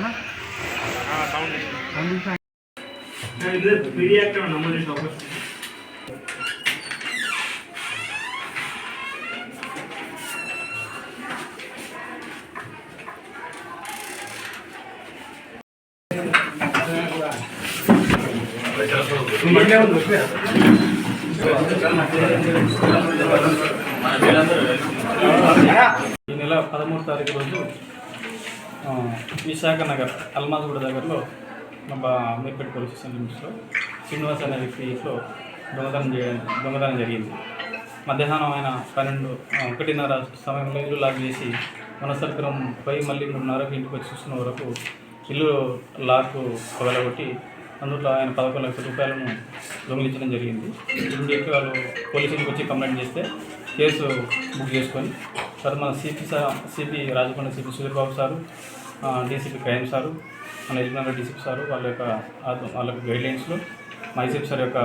না ఈ నెల పదమూడు తారీఖు రోజు విశాఖ నగర్ అల్మాజ్గూడ దగ్గరలో మా అమీర్పేట పోలీస్ స్టేషన్ లిమిట్స్లో శ్రీనివాస్ అనే వ్యక్తి ఇంట్లో దొంగతనం చేయడం దొంగతనం జరిగింది. మధ్యాహ్నం ఆయన పన్నెండు ఒకటిన్నర సమయంలో ఇల్లు లాక్ చేసి వనసర్పురం పై మళ్ళీ మూడున్నరకు ఇంటికి వచ్చి చూసిన వరకు ఇల్లు లాక్ పగలగొట్టి అందులో ఆయన పదకొండు లక్షల రూపాయలను దొంగిలించడం జరిగింది. ఇమీడియట్గా వాళ్ళు పోలీసులకు వచ్చి కంప్లైంట్ చేస్తే కేసు బుక్ చేసుకొని సార్ మన CP sir CP Rachakonda CP Sudheer Babu sir DCP Khayyum sir మన ఎల్బీనగర్ డీసీపీ సారు వాళ్ళ యొక్క వాళ్ళ యొక్క గైడ్లైన్స్లో మైసీపీ సార్ యొక్క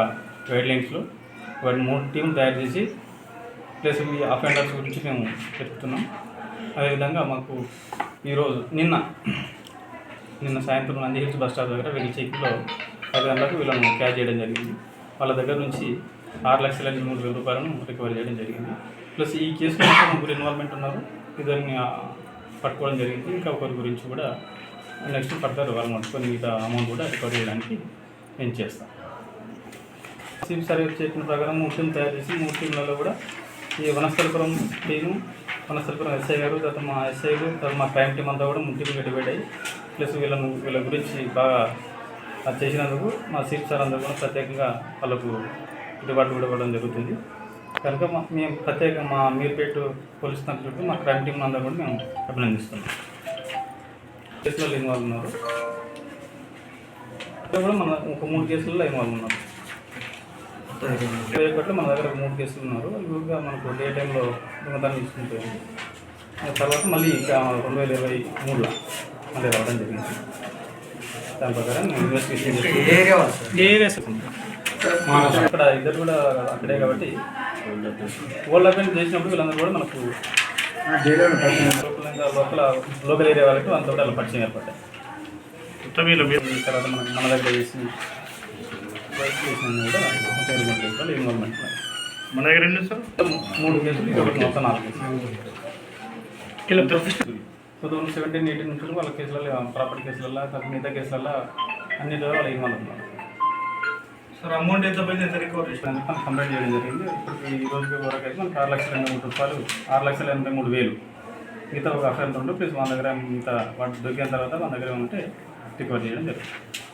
గైడ్లైన్స్లో వాటి మూడు టీం తయారు చేసి ప్లస్ ఈ అఫెండర్స్ గురించి మేము చెప్తున్నాం అదేవిధంగా మాకు ఈరోజు నిన్న నిన్న సాయంత్రం నంది హిల్స్ బస్ స్టాప్ దగ్గర వీళ్ళ చెక్లో పది గంటలకు వీళ్ళను క్యాచ్ చేయడం జరిగింది. వాళ్ళ దగ్గర నుంచి ఆరు లక్షల ఎనిమిది మూడు వేల రూపాయలను రికవర్ చేయడం జరిగింది. ప్లస్ ఈ కేసులో ఇంకా ముగ్గురు ఇన్వాల్వ్మెంట్ ఉన్నారు. ఇద్దరిని పట్టుకోవడం జరిగింది. ఇంకా ఒకరి గురించి కూడా నెక్స్ట్ ఫర్దర్ వాళ్ళు పట్టుకొని మిగతా అమౌంట్ కూడా రికవర్ చేయడానికి నేను చేస్తాను. సిప్ సర్వీస్ చెప్పిన ప్రకారం మూడు టీం తయారు చేసి మూడు టీంలలో కూడా ఈ వనస్థలపురం టీము వనస్థలపురం ఎస్ఐ గారు తర్వాత మా ఎస్ఐలు తర్వాత మా క్రైమ్ టీం అంతా కూడా మూడు టీంలు డివైడ్ అయ్యి ప్లస్ వీళ్ళను వీళ్ళ గురించి బాగా అది చేసినందుకు మా సీప్ సార్ అందరూ కూడా ప్రత్యేకంగా వాళ్ళకు రివార్డు కూడా ఇవ్వడం జరుగుతుంది. కనుక మా మేము ప్రత్యేకంగా మా మీర్పేట పోలీస్ చుట్టూ మా క్రైమ్ టీం అందరూ కూడా మేము అభినందిస్తున్నాం. కేసులలో ఇన్వాల్వ్ ఉన్నారు. కూడా మన ఒక మూడు కేసులలో ఇన్వాల్వ్ ఉన్నారు. ఇరవై ఒకటిలో మన దగ్గర మూడు కేసులు ఉన్నారు. ఇంకా మనకు డే టైంలో దొంగతనం తీసుకుంటుంది ఆ తర్వాత మళ్ళీ ఇంకా రెండు వేల ఇరవై మూడులో మళ్ళీ రావడం జరిగింది. దాని ప్రకారం ఇన్వెస్టిగేషన్ చేసి అక్కడ ఇద్దరు కూడా అక్కడే కాబట్టి ఓల్డ్ చేసినప్పుడు వీళ్ళందరూ కూడా మనకు లోకల్ లోకల్ ఏరియా వాళ్ళకి అంత కూడా వాళ్ళ పరిచయం ఏర్పడ్డాయి. తర్వాత మన మన దగ్గర చేసిన కూడా ఇన్వాల్వ్మెంట్. మన దగ్గర ఎన్ని సార్ మూడు కేసులు మొత్తం నాలుగు కేసులు. టూ థౌసండ్ సెవెంటీన్ ఎయిటీన్ నుంచి వాళ్ళ కేసులలో ప్రాపర్టీ కేసులలో మిగతా కేసులలో అన్నిటిలో వాళ్ళు ఇన్వాల్వ్ ఉన్నారు సార్ అమౌంట్ ఎంత పోయింది? ఎంత రికవర్ చేసిన మనం కంప్లైంట్ చేయడం జరిగింది. ఈ రోజు వరకు అయితే మనకి ఆరు లక్షల ఎనభై మూడు రూపాయలు ఆరు లక్షల ఎనభై మూడు వేలు. మిగతా ఒక అఫెంట్ ఉండు ప్లస్ మన దగ్గర ఇంత వాటి దొరికిన తర్వాత మన దగ్గర ఉంటే రికవర్ చేయడం జరుగుతుంది.